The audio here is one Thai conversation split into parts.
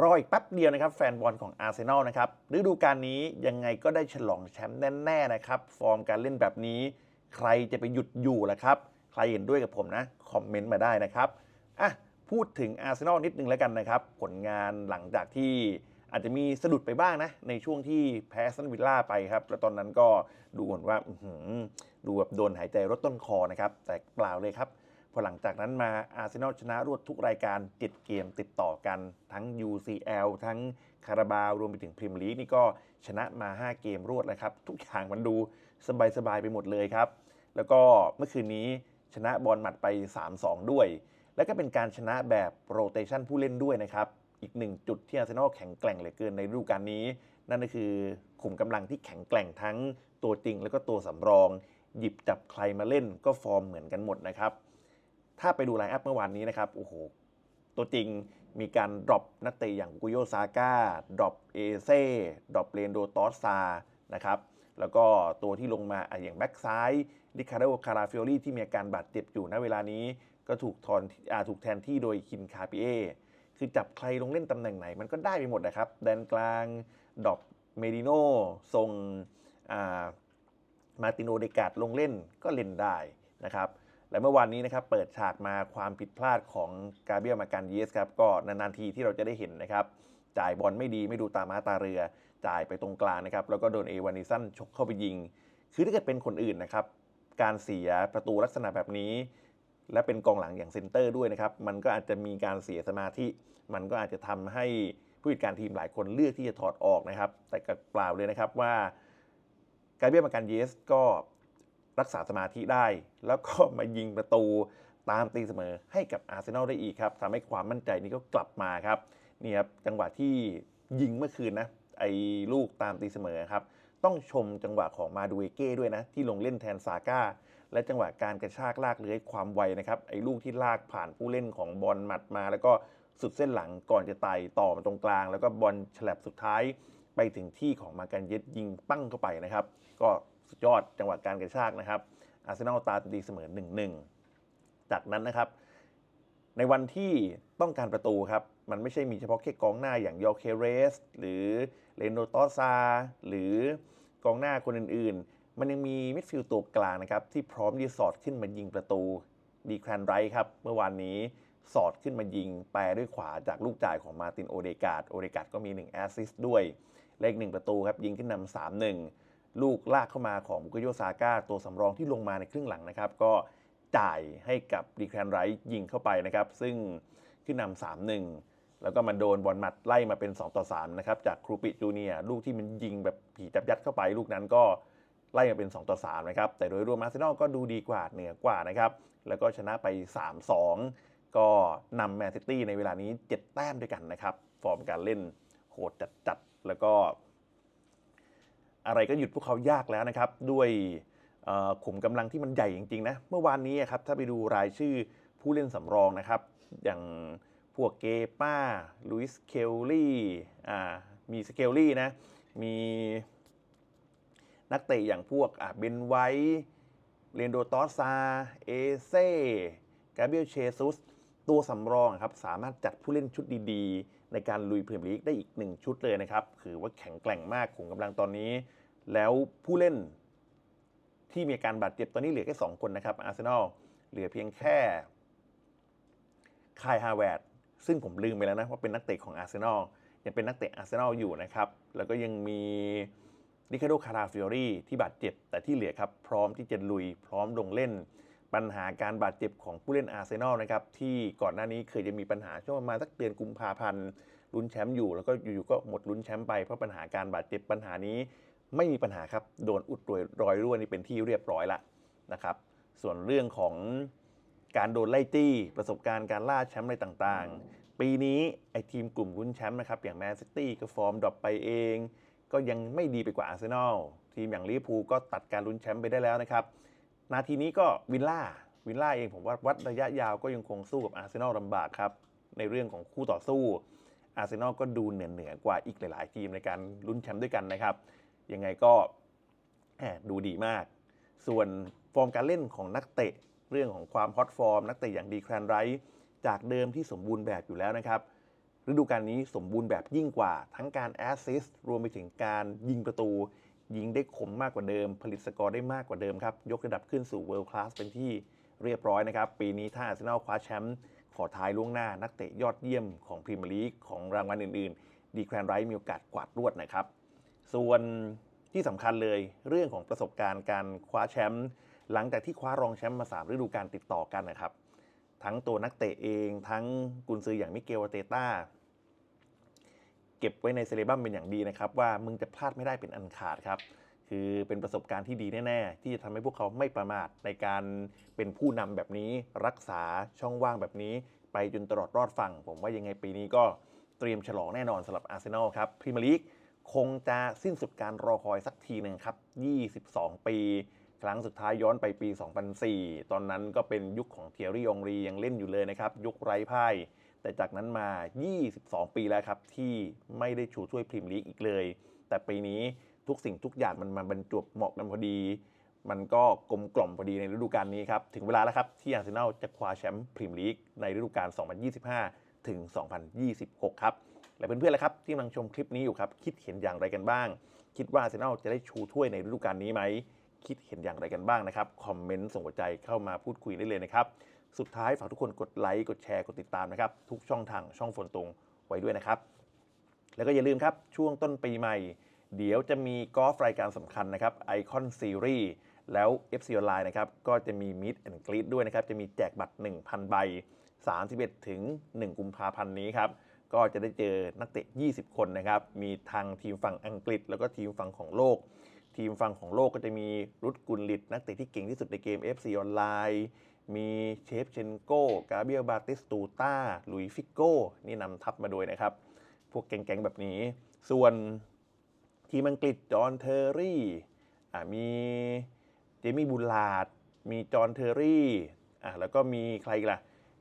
รออีกแป๊บเดียวนะครับ แฟนบอลของอาร์เซนอลนะครับฤดูกาลนี้ยังไงก็ได้ฉลองแชมป์แน่ๆนะครับ ฟอร์มการเล่นแบบนี้ ใครจะไปหยุดอยู่ล่ะครับ ใครเห็นด้วยกับผมนะ คอมเมนต์มาได้นะครับอะพูดถึงอาร์เซนอลนิดนึงแล้วกันนะครับ ผลงานหลังจากที่อาจจะมีสะดุดไปบ้างนะ ในช่วงที่แพ้ซันวิลล่าไปครับ แล้วตอนนั้นก็ดูเหมือนว่าดูแบบโดนหายใจรถต้นคอนะครับ แต่เปล่าเลยครับ พอหลังจากนั้นมาอาร์เซนอลชนะรวดทุกรายการ 7 เกมติดต่อกันทั้ง UCL ทั้งคาราบาว รวมไปถึงพรีเมียร์ลีกนี่ก็ชนะมา 5 เกมรวดแล้วครับ ทุกอย่างมันดูสบาย ๆ ไปหมดเลยครับ แล้วก็เมื่อคืนนี้ชนะบอลหมัดไป 3-2 ด้วย แล้วก็เป็นการชนะแบบโรเตชันผู้เล่นด้วยนะครับ อีกหนึ่งจุดที่อาร์เซนอลแข็งแกร่งเหลือเกินในฤดูกาลนี้ นั่นก็คือขุมกำลังที่แข็งแกร่งทั้งตัวจริง แล้วก็ตัวสำรอง หยิบจับใครมาเล่นก็ฟอร์มเหมือนกันหมดนะครับ ถ้าไปดูไลน์อัพเมื่อวานนี้นะครับ โอ้โห ตัวจริงมีการดรอปนักเตะอย่างกุโยซาก้าดรอปเอเซ่ดรอปเรนโดตอสซานะครับ แล้วก็ตัวที่ลงมาอย่างแบ็กซ้ายดิคาร์โดคาราฟิโอลี่ที่มีอาการบาดเจ็บอยู่ณเวลานี้ก็ถูกทอนอาถูกแทนที่โดยคินคาปิเอคือจับใครลงเล่นตำแหน่งไหนมันก็ได้ไปหมดนะครับ แดนกลางดรอปเมดิโนทรงอ่ามาร์ติโนเดกาดลงเล่นก็เล่นได้นะครับ และเมื่อวานนี้นะครับเปิดฉากมาความผิดพลาดของกาเบียมาการเยสครับก็นานๆทีที่เราจะได้เห็นนะครับจ่ายบอลไม่ดีไม่ดูตามาตาเรือ จ่ายไปตรงกลางนะครับแล้วก็โดนเอวานิสันชกเข้าไปยิง คือถ้าเกิดเป็นคนอื่นนะครับการเสียประตูลักษณะแบบนี้ และเป็นกองหลังอย่างเซนเตอร์ด้วยนะครับมันก็อาจจะมีการเสียสมาธิ มันก็อาจจะทำให้ผู้จัดการทีมหลายคนเลือกที่จะถอดออกนะครับ แต่ก็เปล่าเลยนะครับว่ากาเบียมาการเยสก็ รักษาสมาธิได้ แล้วก็มายิงประตูตามตีเสมอให้กับอาร์เซนอลได้อีกครับทำให้ความมั่นใจนี้ก็กลับมาครับนี่ครับจังหวะที่ยิงเมื่อคืนนะไอ้ลูกตามตีเสมอครับต้องชมจังหวะของมาดูเอเก้ด้วยนะ ที่ลงเล่นแทนซาก้า และจังหวะการกระชากลากเลื้อยความไวนะครับไอ้ลูกที่ลากผ่านผู้เล่นของบอลหมัดมา แล้วก็สุดเส้นหลังก่อนจะไต่ต่อมาตรงกลาง แล้วก็บอลฉลับสุดท้ายไปถึงที่ของมาการเย็ดยิงปั้งเข้าไปนะครับ ก็ สุดยอดจังหวะการกระชากนะครับอาร์เซนอลตามตีเสมอ1-1จากนั้นนะครับ ในวันที่ต้องการประตูครับ มันไม่ใช่มีเฉพาะแค่กองหน้าอย่างยอร์เคเรส หรือเลนโดตอซา หรือกองหน้าคนอื่นๆ มันยังมีมิดฟิลด์ตัวกลางนะครับ ที่พร้อมที่จะสอดขึ้นมายิงประตูดีแครนไรท์ครับ เมื่อวานนี้สอดขึ้นมายิงแปรด้วยขวาจากลูกจ่ายของมาตินโอเดกาดโอเดกาดก็มี1แอสซิสต์ด้วยเลขหนึ่งประตูครับยิงขึ้นนำสามหนึ่ง ลูกลากเข้ามาของบุกโยซาก้าตัวสำรองที่ลงมาในครึ่งหลังนะครับ ก็จ่ายให้กับดีแครนไรท์ยิงเข้าไปนะครับ ซึ่งขึ้นนำสามหนึ่งแล้วก็มาโดนบอลหมัดไล่มาเป็น 2 ต่อ 3 นะครับ จากครูปิจูเนียลูกที่มันยิงแบบผีจับยัดเข้าไป ลูกนั้นก็ไล่มาเป็น 2 ต่อ 3 นะครับ แต่โดยรวมอาร์เซนอลก็ดูดีกว่าเหนือกว่านะครับ แล้วก็ชนะไป 3-2 ก็นำแมนซิตี้ในเวลานี้ 7 แต้มด้วยกันนะครับ ฟอร์มการเล่นโหดจัดๆแล้วก็ อะไรก็หยุดพวกเขายากแล้วนะครับ ด้วยขุมกำลังที่มันใหญ่จริงๆนะเมื่อวานนี้ครับถ้าไปดูรายชื่อผู้เล่นสำรองนะครับ อย่างพวกเกป้าลุยส์เคลลี่มีสเคลลี่นะมีนักเตะอย่างพวกเบนไวท์เรนโดตอสซาเอเซ่กาเบรียลเชซุส ตัวสำรองครับสามารถจัดผู้เล่นชุดดีๆ ในการลุยพรีเมียร์ลีกได้อีกหนึ่งชุดเลยนะครับคือว่าแข็งแกร่งมากขุมกำลังตอนนี้ แล้วผู้เล่นที่มีอาการบาดเจ็บตอนนี้เหลือแค่ 2 คนนะครับอาร์เซนอลเหลือเพียงแค่คายฮาแวร์ดซึ่งผมลืมไปแล้วนะว่าเป็นนักเตะของอาร์เซนอลยังเป็นนักเตะอาร์เซนอลอยู่นะครับ แล้วก็ยังมีริคาโดคาราฟิโอรีที่บาดเจ็บ แต่ที่เหลือครับ พร้อมที่จะลุย พร้อมลงเล่น ปัญหาการบาดเจ็บของผู้เล่นอาร์เซนอลนะครับที่ก่อนหน้านี้เคยจะมีปัญหาช่วงประมาณสักเดือนกุมภาพันธ์ลุ้นแชมป์อยู่ แล้วก็อยู่ๆก็หมดลุ้นแชมป์ไปเพราะปัญหาการบาดเจ็บปัญหานี้ไม่มีปัญหาครับโดนอุดรอยรอยรั่วนี่เป็นที่เรียบร้อยละนะครับส่วนเรื่องของการโดนไล่จี้ประสบการณ์การล่าแชมป์อะไรต่างๆ ปีนี้ไอทีมกลุ่มลุ้นแชมป์นะครับอย่างแมนซิตี้ก็ฟอร์มดรอปไปเอง ก็ยังไม่ดีไปกว่าอาร์เซนอลทีมอย่างลิเวอร์พูลก็ตัดการลุ้นแชมป์ไปได้แล้วนะครับ นาทีนี้ก็วิลล่าวิลล่าเองผมว่าวัดระยะยาวก็ยังคงสู้กับอาร์เซนอลลำบากครับ ในเรื่องของคู่ต่อสู้ อาร์เซนอลก็ดูเหนือเหนือกว่าอีกหลาย ๆ ทีมในการลุ้นแชมป์ด้วยกันนะครับ ยังไงก็ดูดีมาก ส่วนฟอร์มการเล่นของนักเตะเรื่องของความฮอตฟอร์ม นักเตะอย่างดีแครนไรท์จากเดิมที่สมบูรณ์แบบอยู่แล้วนะครับฤดูกาลนี้สมบูรณ์แบบยิ่งกว่าทั้งการแอสซิสต์รวมไปถึงการยิงประตู ยิงได้คมมากกว่าเดิม ผลิตสกอร์ได้มากกว่าเดิมครับ ยกระดับขึ้นสู่เวิลด์คลาสเป็นที่เรียบร้อยนะครับ ปีนี้ถ้าอาร์เซนอลคว้าแชมป์ขอท้ายล่วงหน้า นักเตะยอดเยี่ยมของพรีเมียร์ลีกของรางวัลอื่นๆ ดีแครนไรท์มีโอกาสกวาดรวดนะครับ ส่วนที่สำคัญเลยเรื่องของประสบการณ์การคว้าแชมป์หลังจากที่คว้ารองแชมป์มา3ฤดูกาลติดต่อกันนะครับ ทั้งตัวนักเตะเอง ทั้งกุนซืออย่างมิเกลอาเตต้า ก็บไว้ในเซเลบัมเป็นอย่างดีนะครับ ว่ามึงจะพลาดไม่ได้เป็นอันขาดครับ คือเป็นประสบการณ์ที่ดีแน่ ๆ ที่จะทำให้พวกเขาไม่ประมาทในการเป็นผู้นำแบบนี้ รักษาช่องว่างแบบนี้ ไปจนตลอดรอดฝั่ง ผมว่ายังไงปีนี้ก็เตรียมฉลองแน่นอนสำหรับอาร์เซนอลครับพรีเมียร์ลีกคงจะสิ้นสุดการรอคอยสักทีหนึ่งครับ 22 ปี ครั้งสุดท้ายย้อนไปปี 2004 ตอนนั้นก็เป็นยุคของเทียรี่องรียังเล่นอยู่เลยนะครับ ยุคไร้พ่าย แต่จากนั้นมา 22 ปีแล้วครับ ที่ไม่ได้ชูถ้วยพรีเมียร์ลีกอีกเลย แต่ปีนี้ทุกสิ่งทุกอย่างมันมาบรรจวบเหมาะกันพอดี มันก็กลมกล่อมพอดีในฤดูกาลนี้ครับ ถึงเวลาแล้วครับ ที่อาร์เซนอลจะคว้าแชมป์พรีเมียร์ลีกในฤดูกาล 2025 ถึง 2026 ครับ และเพื่อนๆล่ะครับที่กำลังชมคลิปนี้อยู่ครับ คิดเห็นอย่างไรกันบ้าง คิดว่าอาร์เซนอลจะได้ชูถ้วยในฤดูกาลนี้ไหมคิดเห็นอย่างไรกันบ้างนะครับคอมเมนต์ส่งหัวใจเข้ามาพูดคุยได้เลยนะครับ สุดท้ายฝากทุกคนกดไลค์กดแชร์กดติดตามนะครับทุกช่องทางช่องฝนตรงไว้ด้วยนะครับ แล้วก็อย่าลืมครับช่วงต้นปีใหม่ เดี๋ยวจะมีกอล์ฟรายการสำคัญนะครับไอคอนซีรีส์แล้ว FC Online นะครับก็จะมี Meet and Greet ด้วยนะครับ จะมีแจกบัตร 1,000 ใบ 31 ถึง 1 กุมภาพันธ์นี้ครับ ก็จะได้เจอนักเตะ 20 คนนะครับ มีทางทีมฝั่งอังกฤษ แล้วก็ทีมฝั่งของโลก ทีมฝั่งของโลกก็จะมีรุดกุลลิตนักเตะที่เก่งที่สุดในเกม FC Online มีเชฟเชนโก้กาเบียบาติสตูตาลุยฟิโก้ นี่นำทัพมาโดยนะครับ พวกแก๊งๆแบบนี้ ส่วนทีมอังกฤษจอห์นเทอร์รี่มีเจมี่บูลาร์ดมีจอห์นเทอร์รี่อะแล้วก็มีใครล่ะ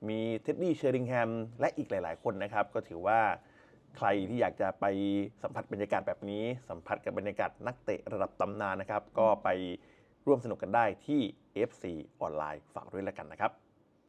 มีเท็ดดี้เชอริงแฮมและอีกหลาย ๆ คนนะครับ ก็ถือว่าใครที่อยากจะไปสัมผัสบรรยากาศแบบนี้ สัมผัสกับบรรยากาศนักเตะระดับตำนานนะครับ ก็ไป ร่วมสนุกกันได้ที่ FC ออนไลน์ฝากด้วยแล้วกันนะครับ